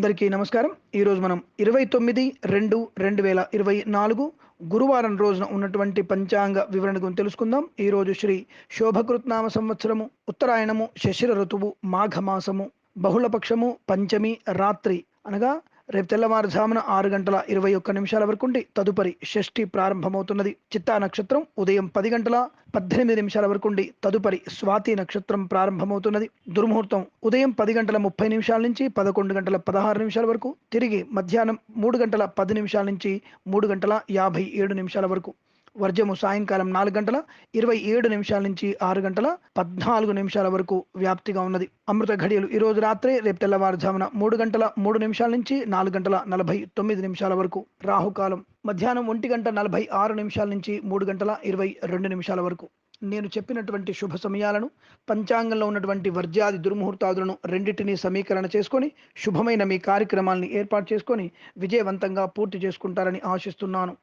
అందరికీ నమస్కారం. ఈరోజు మనం ఇరవై తొమ్మిది రెండు రెండు వేల ఇరవై నాలుగు గురువారం రోజున ఉన్నటువంటి పంచాంగ వివరణ గురించి తెలుసుకుందాం ఈరోజు శ్రీ శోభకృత్నామ సంవత్సరము ఉత్తరాయణము శశిర ఋతువు మాఘమాసము బహుళపక్షము పంచమి రాత్రి అనగా రేపు తెల్లవారుజామున ఆరు గంటల ఇరవై ఒక్క నిమిషాల వరకు తదుపరి షష్ఠి ప్రారంభమవుతున్నది. చిత్తా నక్షత్రం ఉదయం పది గంటల పద్దెనిమిది నిమిషాల వరకు తదుపరి స్వాతి నక్షత్రం ప్రారంభమవుతున్నది. దుర్ముహూర్తం ఉదయం పది గంటల ముప్పై నిమిషాల నుంచి పదకొండు గంటల పదహారు నిమిషాల వరకు తిరిగి మధ్యాహ్నం మూడు గంటల పది నిమిషాల నుంచి మూడు గంటల యాభై ఏడు నిమిషాల వరకు. వర్జము సాయంకాలం నాలుగు గంటల ఇరవై ఏడు నిమిషాల నుంచి ఆరు గంటల పద్నాలుగు నిమిషాల వరకు వ్యాప్తిగా ఉన్నది. అమృత ఘడియలు ఈ రోజు రాత్రి రేపు తెల్లవారుజామున మూడు గంటల మూడు నిమిషాల నుంచి నాలుగు గంటల నలభై తొమ్మిది నిమిషాల వరకు రాహుకాలం. మధ్యాహ్నం ఒంటి గంట నలభై ఆరు నిమిషాల నుంచి మూడు గంటల ఇరవై రెండు నిమిషాల వరకు. నేను చెప్పినటువంటి శుభ సమయాలను పంచాంగంలో ఉన్నటువంటి వర్జాది దుర్ముహూర్తాదులను రెండింటినీ సమీకరణ చేసుకొని శుభమైన మీ కార్యక్రమాల్ని ఏర్పాటు చేసుకొని విజయవంతంగా పూర్తి చేసుకుంటారని ఆశిస్తున్నాను.